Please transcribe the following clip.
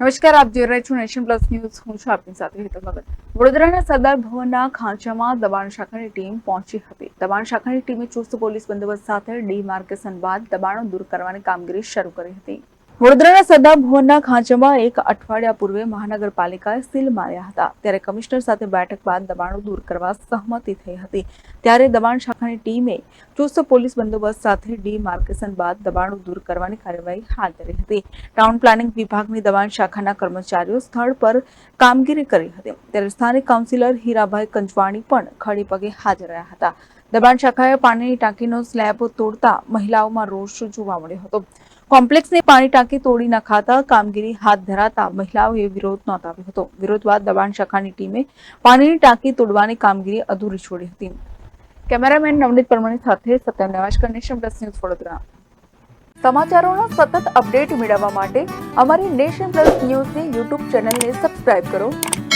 નમસ્કાર, આપ જોઈ રહ્યા છો નેશન પ્લસ ન્યૂઝ. હું છું આપની સાથે હેતલ ભગત વડોદરાના સરદાર ભવનના ખાંચામાં દબાણ શાખાની ટીમ પહોંચી હતી. દબાણ શાખાની ટીમે ચુસ્ત પોલીસ બંદોબસ્ત સાથે ડીમાર્કેશન બાદ દબાણો દૂર કરવાની કામગીરી શરૂ કરી હતી. વડોદરાના સરદાર ભવનના ખાંચામાં એક અઠવાડિયા પૂર્વે મહાનગરપાલિકાએ સીલ માર્યા હતા. ત્યારે કમિશનર સાથે બેઠક બાદ દબાણો દૂર કરવા સહમતિ થઈ હતી. ત્યારે દબાણ શાખાની ટીમે ચુસ્ત પોલીસ બંદોબસ્ત સાથે ડી માર્કેશન બાદ દબાણો દૂર કરવાની કાર્યવાહી હાથ ધરી હતી. ટાઉન પ્લાનિંગ વિભાગની દબાણ શાખાના કર્મચારીઓ સ્થળ પર કામગીરી કરી હતી. ત્યારે સ્થાનિક કાઉન્સિલર હીરાભાઈ કંજવાણી પણ ખડી પગે હાજર રહ્યા હતા. દબાણ શાખાએ પાણીની ટાંકીનો સ્લેબ તોડતા મહિલાઓમાં રોષ જોવા મળ્યો હતો. કોમ્પ્લેક્સની પાણી ટાંકી તોડી નખાતા કામગીરી હાથ ધરાતા મહિલાઓએ વિરોધ નોંધાવ્યો હતો. વિરોધ બાદ દબાણ શાખાની ટીમે પાણીની ટાંકી તોડવાની કામગીરી અધૂરી છોડી હતી. કેમેરામેન નવનીત પરમાણી સાથે Satyam Nevashkar Nation Plus News Vadodara. સમાચારોનો સતત અપડેટ મેળવવા માટે અમારી નેશન પ્લસ ન્યૂઝની યુટ્યુબ ચેનલને સબસ્ક્રાઇબ કરો.